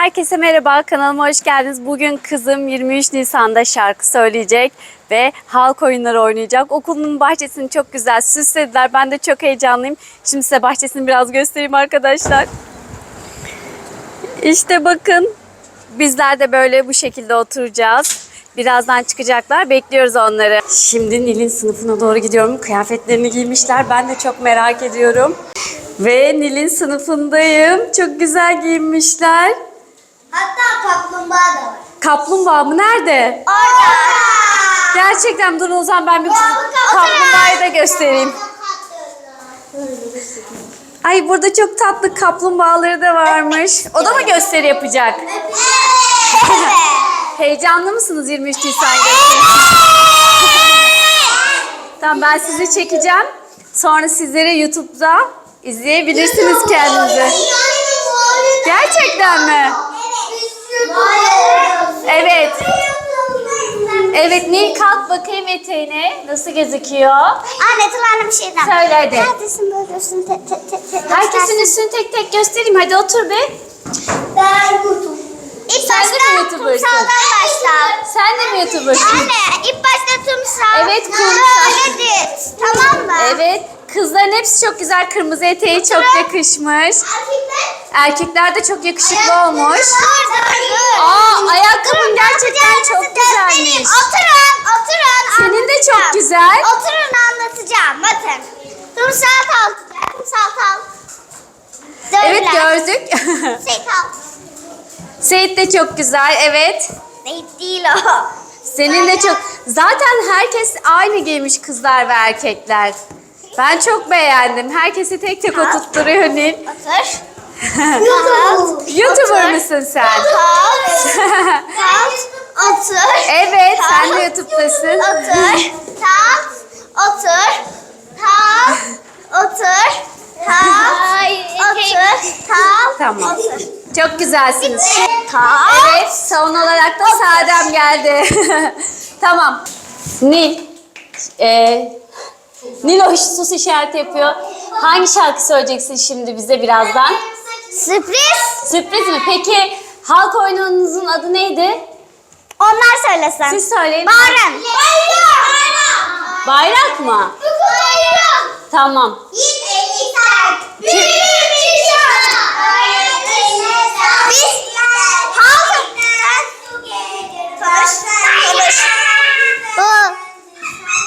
Herkese merhaba, kanalıma hoş geldiniz. Bugün kızım 23 Nisan'da şarkı söyleyecek ve halk oyunları oynayacak. Okulun bahçesini çok güzel süslediler. Ben de çok heyecanlıyım. Şimdi size bahçesini biraz göstereyim arkadaşlar. İşte bakın, bizler de böyle bu şekilde oturacağız. Birazdan çıkacaklar. Bekliyoruz onları. Şimdi Nil'in sınıfına doğru gidiyorum. Kıyafetlerini giymişler. Ben de çok merak ediyorum. Ve Nil'in sınıfındayım. Çok güzel giyinmişler. Hatta kaplumbağa da var. Kaplumbağa mı? Nerede? Orada. Gerçekten dur o zaman ben bir kaplumbağayı da göstereyim. Ay burada çok tatlı kaplumbağaları da varmış. O da mı gösteri yapacak? Heyecanlı mısınız 23 Nisan gösterisi? tamam ben sizi çekeceğim. Sonra sizleri YouTube'da izleyebilirsiniz kendinizi. Gerçekten mi? Evet. Evet Nil kalk bakayım eteğine. Nasıl gözüküyor? Anne Tıla'na bir şey daha. Söyle hadi. Neredesin böyle üstünü te te te te Herkesin üstünü tek tek göstereyim. Hadi otur be. Ben kurtum. İlk Sen de mi başta YouTuber'sın? kumsaldan başla. Sen de mi YouTuber'sın? Anne ilk başta kumsal. Evet, kumsal. Böyle dit. Tamam mı? Evet. Kızların hepsi çok güzel. Kırmızı eteği çok yakışmış. Erkekler? Erkekler de çok yakışıklı olmuş. Dur dur. Aa ayakkabın gerçekten çok güzelmiş. Oturun oturun. Senin de çok güzel. Oturun anlatacağım. Bakın. Kumsal tal. Kumsal tal. Evet gördük. Şey tal. Seyit de çok güzel. Evet. Değil, değil o. Senin de çok... Zaten herkes aynı giymiş kızlar ve erkekler. Ben çok beğendim. Herkesi tek tek oturtturuyor Nil. Otur. YouTuber mısın sen? Kalk. Kalk. Otur. Evet, sen de Kalk. YouTube'dasın. Otur. Kalk. Otur. Kalk. Otur. Kalk. Otur. Kalk. Tamam. Otur. Çok güzelsiniz. Kalk. Evet, son olarak da Sadem geldi. tamam. Nil. Ee, Nil o sus işareti yapıyor. Hangi şarkı söyleyeceksin şimdi bize birazdan? Sürpriz. Sürpriz mi? Peki halk oyununuzun adı neydi? Onlar söylesin. Siz söyleyin. Bağırın. Bayrak mı? Tamam. Biz halkım. Konuş. Konuş. U.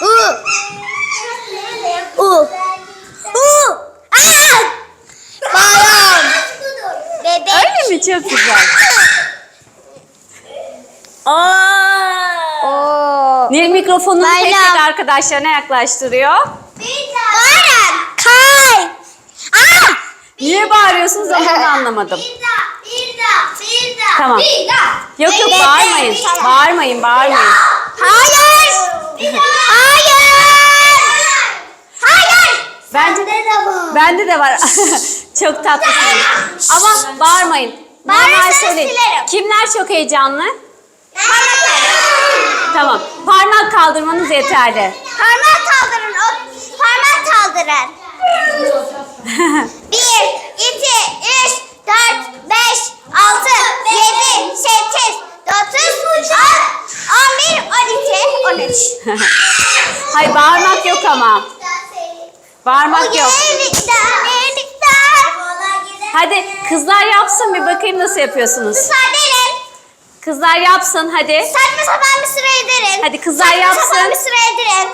U. U. U. Aa! Bayram. Bebek. Öyle mi? Çok güzel. Oo. Nil mikrofonunu Bayram. arkadaşlarına yaklaştırıyor. Bayram. Kay. Aa! Niye bağırıyorsunuz onu da anlamadım. Tamam. Yok yok bağırmayın. Bağırmayın bağırmayın. Hayır. Hayır. Hayır. Bence de var. bende de var. çok tatlısınız. Ama bağırmayın. Bağırırsanız söyleyin. Kimler çok heyecanlı? Tamam. Parmak kaldırmanız yeterli. Parmak kaldırın. O, parmak kaldırın. Bir, iki, üç, dört, beş, altı, yedi, sekiz, dokuz, on, on bir, on iki, on üç. Hayır bağırmak yok ama. Bağırmak yok. Hadi kızlar yapsın bir bakayım nasıl yapıyorsunuz. Müsaade. Kızlar yapsın hadi. Saçma sapan bir sıra edirin. Hadi kızlar Saçma yapsın. sapan bir sıra edirin.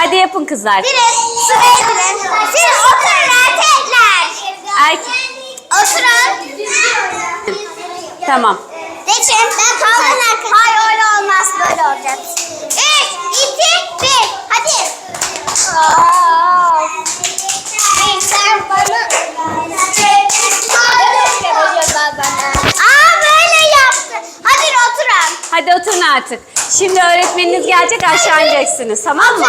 Hadi yapın kızlar. Dirin, sıra edirin. Siz oturun erkekler. Erkek. Oturun. Tamam. Geçin. Ben kalın arkadaşlar. Hayır öyle olmaz. Artık. Şimdi öğretmeniniz gelecek aşağı ineceksiniz tamam mı?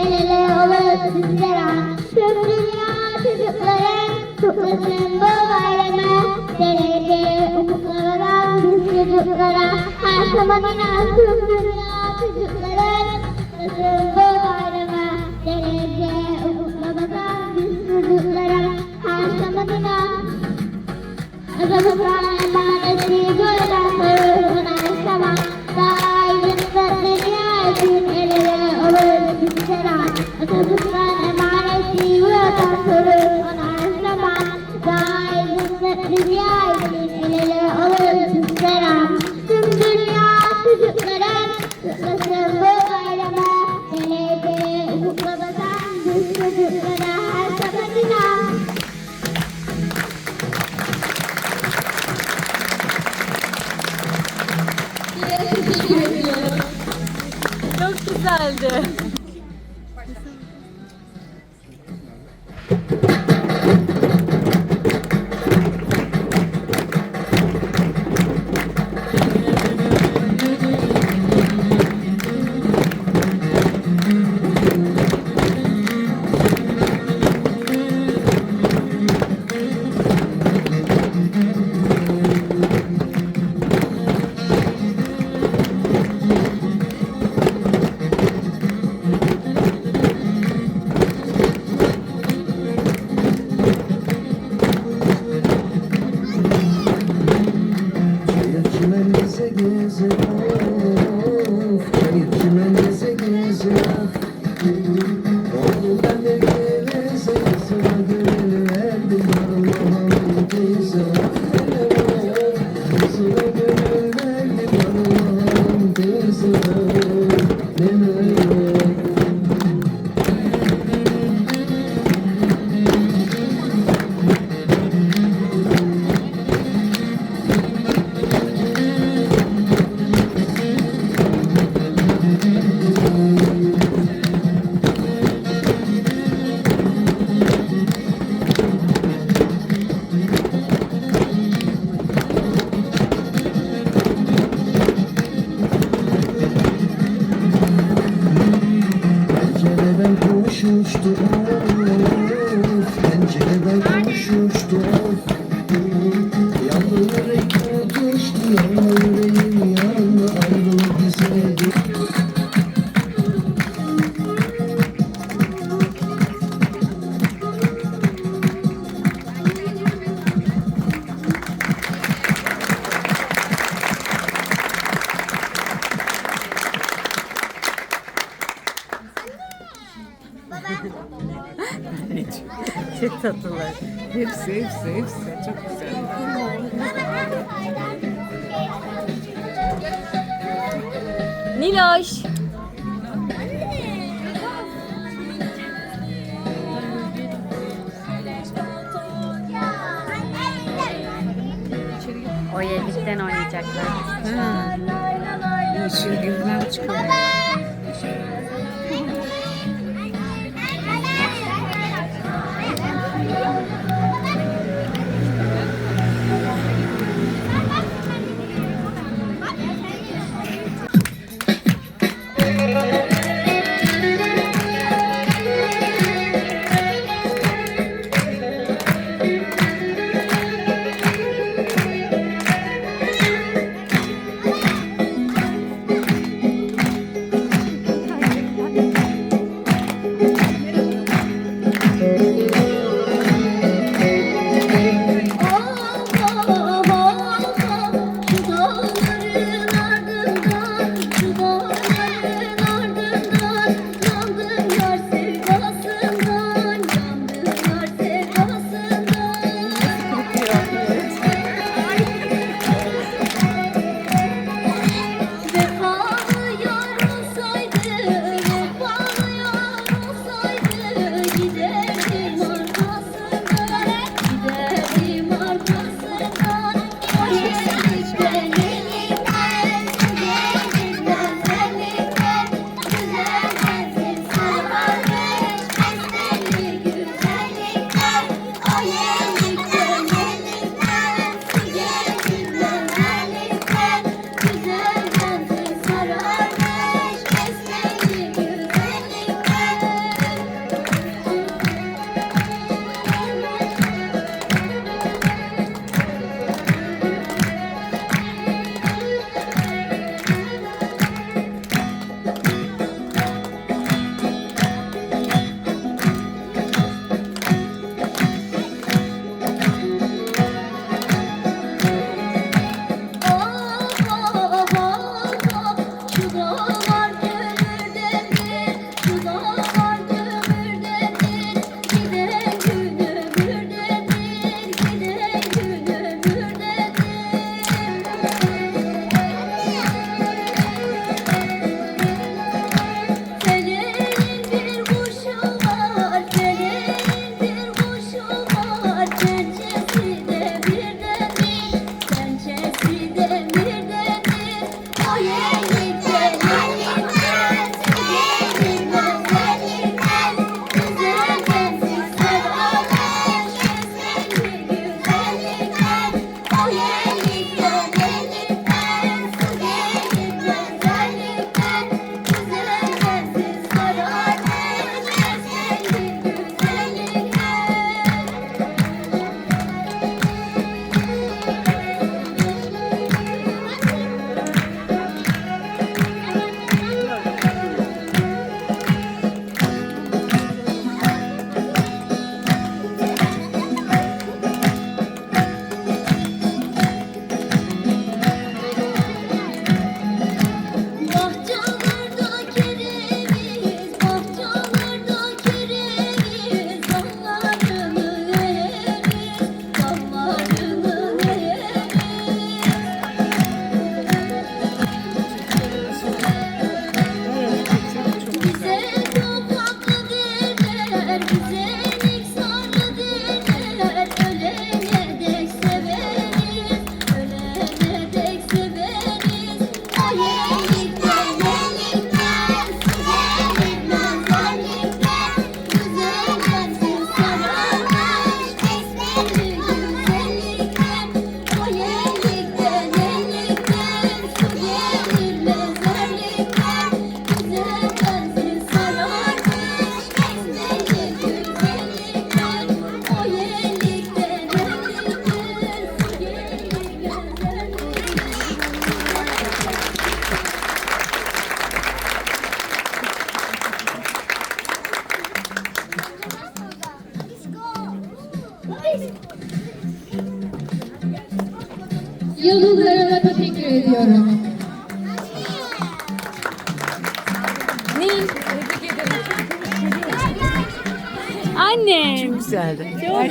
El ele oluruz bizler Tüm dünya çocukları kutlasın bu bayramı. Derece ufuklara biz çocuklara. Her zaman inan tüm dünya çocukları kutlasın bu bayramı. Derece ufuklara biz çocuklara. Her zaman inan. Azabından olur bizlere Azabından emaneti görülen soruna yaşamak Daiminde dünya için el ele olur bizlere Tüm dünya çocuklara kutlasın bu bayramı Geleceğe ufukla bakan biz çocuklara her sabahına Çok güzeldi. Allah'ım teyze Çok tatlılar. Hepsi, hepsi, hepsi. Çok güzel. Niloş. O yedikten oynayacaklar. Ha. Yeşil gülden çıkıyor.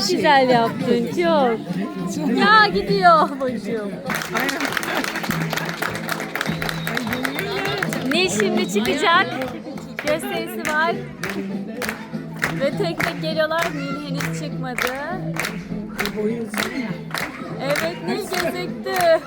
Çok güzel yaptın çok. Ya gidiyor başım. Nil şimdi çıkacak. Gösterisi var. Ve tek tek geliyorlar. Nil henüz çıkmadı. Evet Nil gözüktü.